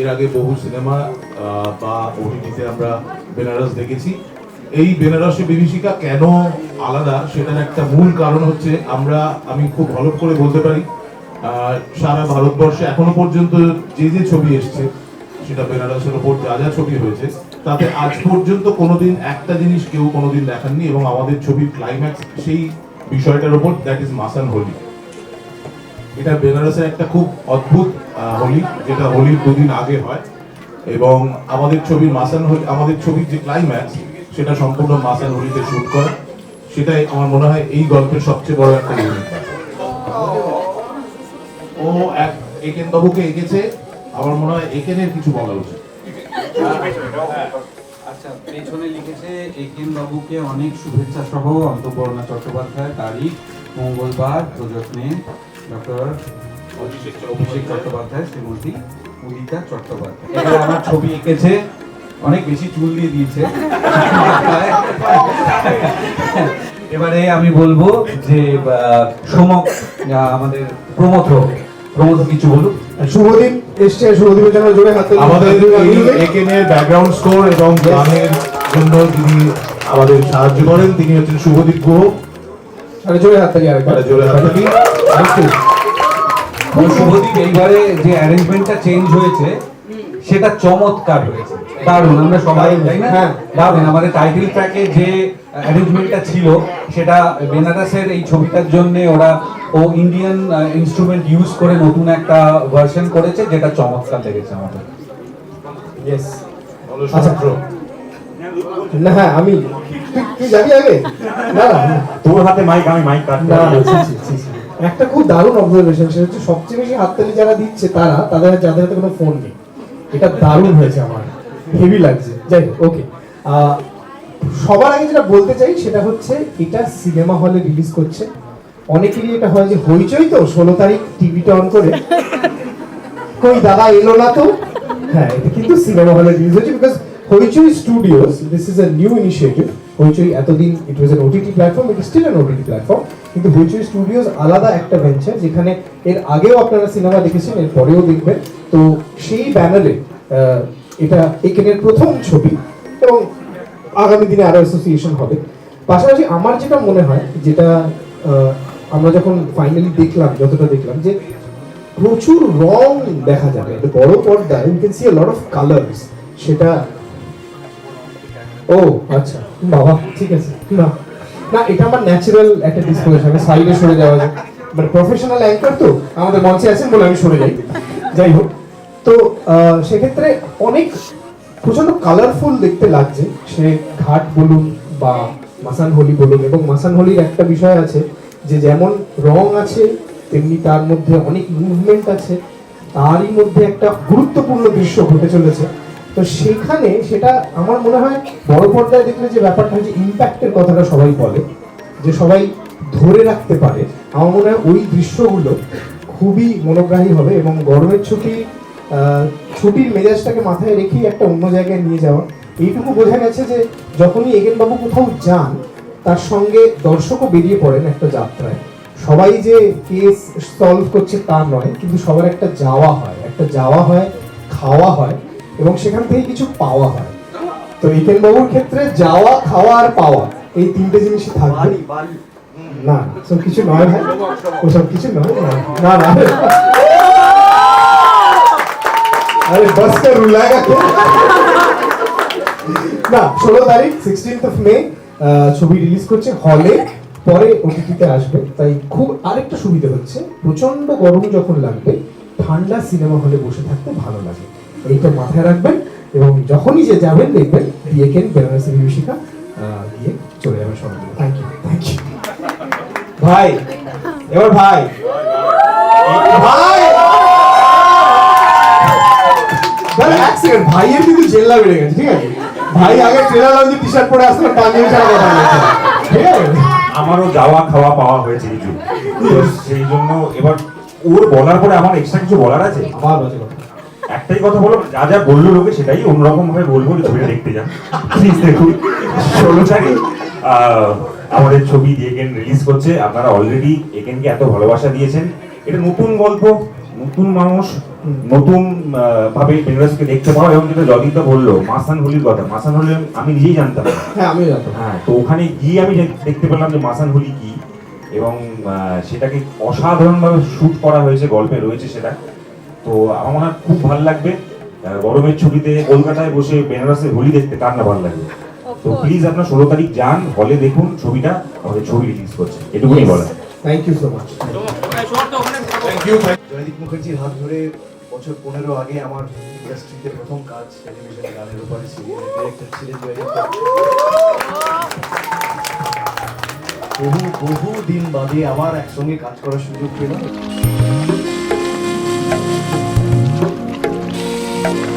এর আগে বহু সিনেমা বা ওটিটিতে আমরা বেনারস দেখেছি। এই বেনারসি বিভীষিকা কেন আলাদা? সেটার একটা মূল কারণ হচ্ছে আমরা, আমি খুব ভালো করে বলতে পারি সারা ভারতবর্ষে এখনও পর্যন্ত যে যে ছবি এসছে, সেটা বেনারসের ওপর যা যা ছবি হয়েছে, তাতে আজ পর্যন্ত কোনোদিন একটা জিনিস কেউ কোনোদিন দেখাননি এবং আমাদের ছবির ক্লাইম্যাক্স সেই বিষয়টার ওপর দ্যাট ইজ মাসান হোলি। এটা বেনারসের একটা খুব অদ্ভুত হোলি, যেটা হোলির দুদিন আগে হয়। এবং আমাদের ছবির মাসান হোলি, আমাদের ছবির যে ক্লাইম্যাক্স সেটা সম্পূর্ণ মাসান হোলিতে শুট করে। সেটাই আমার মনে হয় এই গল্পের সবচেয়ে বড় একটা ও এক একেন বাবুকে এঁকেছে, আমার মনে হয় একেনের কিছু বলা উচিত। আচ্ছা পেছনে লিখেছে একেন বাবুকে অনেক শুভেচ্ছা সহ অন্তপর্ণা চট্টোপাধ্যায়, তারিখ, মঙ্গলবার প্রযত্নে ডক্টর অভিষেক চট্টোপাধ্যায় শ্রীমতী উদিতা চট্টোপাধ্যায়। এবার আমার ছবি এঁকেছে অনেক বেশি চুল দিয়ে দিয়েছে। এবারে আমি বলব যে সোমক আমাদের প্রমথ প্রমথ কিছু বলুক শুভদীপ এসছে শুভদীপের জন্য জোরে হাত আমাদের একেনের ব্যাকগ্রাউন্ড স্কোর এবং গানের জন্য যিনি আমাদের সাহায্য করেন তিনি হচ্ছেন শুভদীপ গুহ। জোরে হাত আরেকবার। জোরে হাততালি। আরেকটু। শুভদীপ এইবারে যে অ্যারেঞ্জমেন্টটা চেঞ্জ হয়েছে সেটা চমৎকার হয়েছে দারুণ আমরা সবাই তাই না হ্যাঁ। দারুণ আমাদের টাইটেল ট্র্যাকে যে অ্যারেঞ্জমেন্টটা ছিল সেটা বেনারসের এই ছবিটার জন্য ওরা ও ইন্ডিয়ান ইনস্ট্রুমেন্ট ইউজ করে নতুন একটা ভার্সন করেছে যেটা চমৎকার লেগেছে আমাদের. বলো আচ্ছা। না হ্যাঁ আমি তুই যাবি আগে না তোর হাতে মাইক আমি মাইক কাটতে। একটা খুব দারুণ অবজারভেশন সেটা হচ্ছে সবচেয়ে বেশি হাততালি যারা দিচ্ছে তারা, তাদের যাদের হাতে কোনো ফোন নেই। এটা দারুণ হয়েছে আমার। হেভি লাগছে। যাই ওকে সবার আগে যেটা বলতে চাই, সেটা হচ্ছে এটা সিনেমা হলে রিলিজ করছে। অনেকেরই এটা হয় যে হইচই তো, ষোলো তারিখ টিভিটা অন করে। কই, দাদা এলো না তো? হ্যাঁ কিন্তু সিনেমা হলে রিলিজ হচ্ছে because Hoichoi studios this is a new initiative Hoichoi এতদিন it was an OTT platform it still an OTT platform কিন্তু হইচই স্টুডিওস আলাদা একটা ভেঞ্চার যেখানে এর আগেও আপনারা সিনেমা দেখেছেন, এর পরেও দেখবেন। তো সেই ব্যানারে এটা এখানের প্রথম ছবি এবং আগামী দিনে আরও অ্যাসোসিয়েশন হবে। পাশাপাশি আমার যেটা মনে হয়, যেটা আমরা যখন ফাইনালি দেখলাম, যতটা দেখলাম, যে প্রচুর রং দেখা যাবে। বড় পর্দায় you can see lot of colours সেটা ও আচ্ছা বাবা, ঠিক আছে, না না, এটা আমার ন্যাচারাল একটা ডিসপ্লেশন আমি সাইডে সরে যাওয়া যায়। বাট প্রফেশনাল অ্যাঙ্কার তো, আমাদের মঞ্চে আছেন বলে আমি সরে যাই। যাই হোক, তো সেক্ষেত্রে অনেক প্রচণ্ড কালারফুল দেখতে লাগছে। সে ঘাট বলুন বা মাসান হোলি বলুন, এবং মাসান হোলির একটা বিষয় আছে যে যেমন রং আছে, তেমনি তার মধ্যে অনেক মুভমেন্ট আছে, তারই মধ্যে একটা গুরুত্বপূর্ণ দৃশ্য ঘটে চলেছে। তো সেখানে সেটা আমার মনে হয় বড় পর্দায় দেখলে যে ব্যাপারটা হচ্ছে ইম্প্যাক্টের কথাটা সবাই বলে, যে সবাই ধরে রাখতে পারে। আমার মনে হয় ওই দৃশ্যগুলো খুবই মনোগ্রাহী হবে এবং গরমের ছুটি ছুটির মেজাজটাকে মাথায় রেখেই একটা অন্য জায়গায় নিয়ে যাওয়া। এইটুকু বোঝা গেছে যে যখনই এগেন বাবু কোথাও যান, তার সঙ্গে দর্শকও বেরিয়ে পড়েন একটা যাত্রায়। সবাই যে কেস সলভ করছে তা নয়, কিন্তু সবার একটা যাওয়া হয়, একটা যাওয়া হয়, খাওয়া হয়। এবং সেখান থেকে কিছু পাওয়া হয়। তো একেন বাবুর ক্ষেত্রে যাওয়া খাওয়া আর পাওয়া এই তিনটে জিনিসই থাকবে। না সব কিছু নয় ভাই। ওসব কিছু নয়? না না আরে বাস কা রুলাগা তো। না ষোলো তারিখ সিক্সটিন্থ অফ মে ছবি রিলিজ করছে হলে পরে ওটিটিতে আসবে। তাই খুব আরেকটা সুবিধা হচ্ছে। প্রচণ্ড গরম যখন লাগবে ঠান্ডা সিনেমা হলে বসে থাকতে ভালো লাগে। এইটা মাথায় রাখবেন এবং যখনই যে যাবেন দেখবেন দিয়েকেন বেনারসি বিভীষিকা দিয়ে চলে যাবে সবাই থ্যাংক ইউ থ্যাংক ইউ ভাই এবার ভাই। ভাই! এক সেকেন্ড ভাইয়ের কিন্তু জেল্লা বেড়ে গেছে ঠিক আছে? ভাই আগে ট্রেলার লঞ্চে টি শার্ট পরে আসলে পাঞ্জাবি ছাড়া কথা বলছে ঠিক আছে? আমারও যাওয়া খাওয়া পাওয়া হয়েছে কিছু। সেই জন্য এবার ওর বলার পরে আমার এক্সট্রা কিছু বলার আছে? আবার বাজে কথা একটাই কথা বলো যা যা বলল লোকে সেটাই অন্যরকম ভাবে বলব ছবিটা দেখতে যান। প্লিজ দেখুন। ষোলো তারিখ আমাদের ছবি এগেন রিলিজ করছে। আপনারা অলরেডি এগেনকে এত ভালোবাসা দিয়েছেন। এটা নতুন গল্প নতুন মানুষ নতুন ভাবে বেনারসকে দেখতে পাওয়া এবং যেটা জদিতা বলল মাসান হোলির কথা। মাসান হোলি আমি নিজেই জানতাম। হ্যাঁ আমিও জানতাম। হ্যাঁ তো ওখানে গিয়ে আমি দেখ- দেখতে পেলাম যে মাসান হোলি কি এবং সেটাকে অসাধারণভাবে শুট করা হয়েছে গল্পে রয়েছে সেটা। তো আমার খুব ভালো লাগবে। গরমের ছুটিতে কলকাতায় বসে বেনারসে হোলি দেখতে কার না ভালো লাগবে? তো প্লিজ আপনার ষোলো তারিখ যান হলে দেখুন ছবিটা আমাদের ছবি রিলিজ করছে এটুকুই বলা thank you so much thank you Joydeep মুখার্জির হাত ধরে বছর পনেরো আগে আমার ইন্ডাস্ট্রিতে প্রথম কাজ টেলিভিশনে গানের উপরে সিরিয়াল ডিরেক্টর ছিলেন জয়দীপ বহু বহু দিন বাদে আবার একসঙ্গে কাজ করার সুযোগ পেলাম। thank you